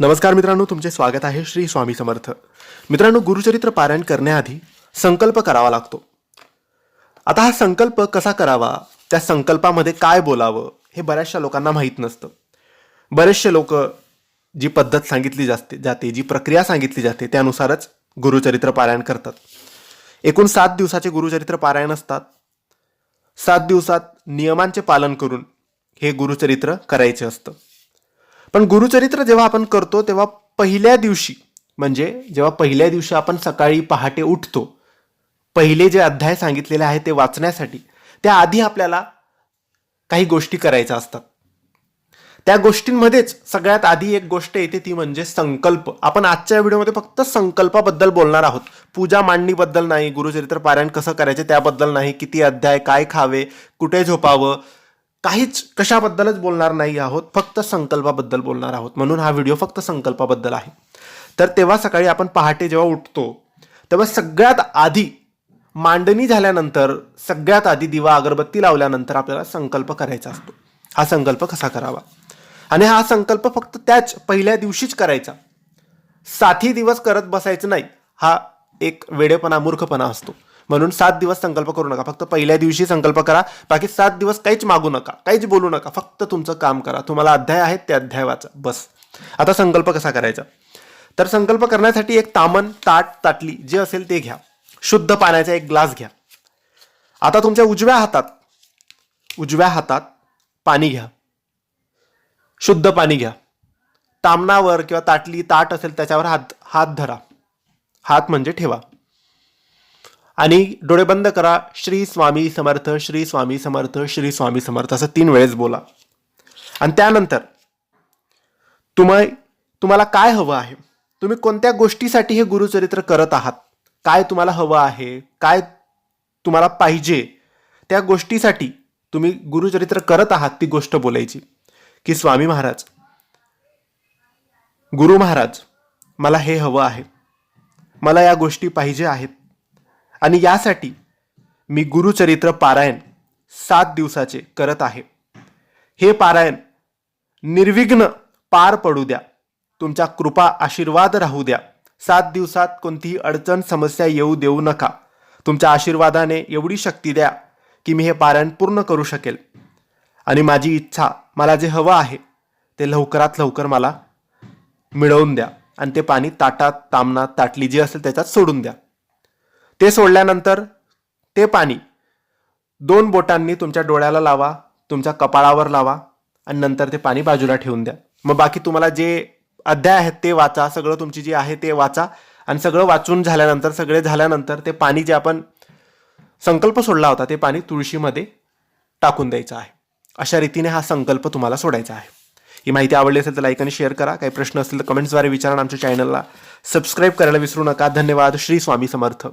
नमस्कार मित्रांनो तुमचे स्वागत आहे श्री स्वामी समर्थ. मित्रांनो गुरुचरित्र पारायण करण्याआधी संकल्प करावा लागतो. आता हा संकल्प कसा करावा त्या संकल्पामध्ये काय बोलावं हे बऱ्याचशा लोकांना माहीत नसतं. बरेचसे लोक जी पद्धत सांगितली जाते जाते जी प्रक्रिया सांगितली जाते त्यानुसारच गुरुचरित्र पारायण करतात. एकूण सात दिवसाचे गुरुचरित्र पारायण असतात. सात दिवसात नियमांचे पालन करून हे गुरुचरित्र करायचे असतं. पण गुरुचरित्र जेव्हा आपण करतो तेव्हा पहिल्या दिवशी म्हणजे जेव्हा पहिल्या दिवशी आपण सकाळी पहाटे उठतो पहिले जे अध्याय सांगितलेले आहे ते वाचण्यासाठी त्याआधी आपल्याला काही गोष्टी करायच्या असतात. त्या गोष्टींमध्येच सगळ्यात आधी एक गोष्ट येते ती म्हणजे संकल्प. आपण आजच्या व्हिडिओमध्ये फक्त संकल्पाबद्दल बोलणार आहोत. पूजा मांडणीबद्दल नाही गुरुचरित्र पारायण कसं करायचे त्याबद्दल नाही किती अध्याय काय खावे कुठे झोपावं काहीच कशाबद्दलच बोलणार नाही आहोत फक्त संकल्पाबद्दल बोलणार आहोत. म्हणून हा व्हिडिओ फक्त संकल्पाबद्दल आहे. तर तेव्हा सकाळी आपण पहाटे जेव्हा उठतो तेव्हा सगळ्यात आधी मांडणी झाल्यानंतर सगळ्यात आधी दिवा अगरबत्ती लावल्यानंतर आपल्याला संकल्प करायचा असतो. हा संकल्प कसा करावा? आणि हा संकल्प फक्त त्याच पहिल्या दिवशीच करायचा. सातही दिवस करत बसायचं नाही हा एक वेडेपणा मूर्खपणा असतो. म्हणून सात दिवस संकल्प करू नका. फक्त पहिल्या दिवशी संकल्प करा. बाकी सात दिवस काहीच मागू नका. काहीच बोलू नका. फक्त तुमचं काम करा. तुम्हाला अध्याय आहेत ते अध्याय वाचा. बस. आता संकल्प कसा करायचा? तर संकल्प करण्यासाठी एक तामन ताट ताटली जे असेल ते घ्या. शुद्ध पाण्याचा एक ग्लास घ्या. आता तुमच्या उजव्या हातात उजव्या हातात पाणी घ्या. शुद्ध पाणी घ्या. तामणावर किंवा ताटली ताट असेल त्याच्यावर हात हात धरा. हात म्हणजे ठेवा. आणि डोळे बंद करा. श्री स्वामी समर्थ श्री स्वामी समर्थ श्री स्वामी समर्थ असं तीन वेळेस बोला. आणि त्यानंतर तुम्ही तुम्हाला काय हवं आहे? तुम्ही कोणत्या गोष्टीसाठी हे गुरुचरित्र करत आहात? काय तुम्हाला हवं आहे? काय तुम्हाला पाहिजे? त्या गोष्टीसाठी तुम्ही गुरुचरित्र करत आहात ती गोष्ट बोलायची. की स्वामी महाराज गुरु महाराज मला हे हवं आहे. मला या गोष्टी पाहिजे आहेत. आणि यासाठी मी गुरुचरित्र पारायण सात दिवसाचे करत आहे. हे पारायण निर्विघ्न पार पडू द्या. तुमच्या कृपा आशीर्वाद राहू द्या. सात दिवसात कोणतीही अडचण समस्या येऊ देऊ नका. तुमच्या आशीर्वादाने एवढी शक्ती द्या की मी हे पारायण पूर्ण करू शकेल. आणि माझी इच्छा मला जे हवं आहे ते लवकरात लवकर मला मिळवून द्या. आणि ते पाणी ताटात तामणात ताटली जी असेल त्याच्यात सोडून द्या. ते सोडल्यानंतर ते पाणी दोन बोटांनी तुमच्या डोळ्याला लावा तुमच्या कपाळावर लावा आणि नंतर ते पाणी बाजूला ठेवून द्या. मग बाकी तुम्हाला जे अध्याय आहेत ते वाचा सगळं तुमची जी आहे ते वाचा आणि सगळं वाचून झाल्यानंतर सगळे झाल्यानंतर ते पाणी जे आपण संकल्प सोडला होता ते पाणी तुळशीमध्ये टाकून द्यायचं आहे. अशा रीतीने हा संकल्प तुम्हाला सोडायचा आहे. ही माहिती आवडली असेल तर लाईक आणि शेअर करा. काही प्रश्न असतील तर कमेंट्सद्वारे विचारा आमच्या चॅनलला सबस्क्राईब करायला विसरू नका. धन्यवाद. श्री स्वामी समर्थ.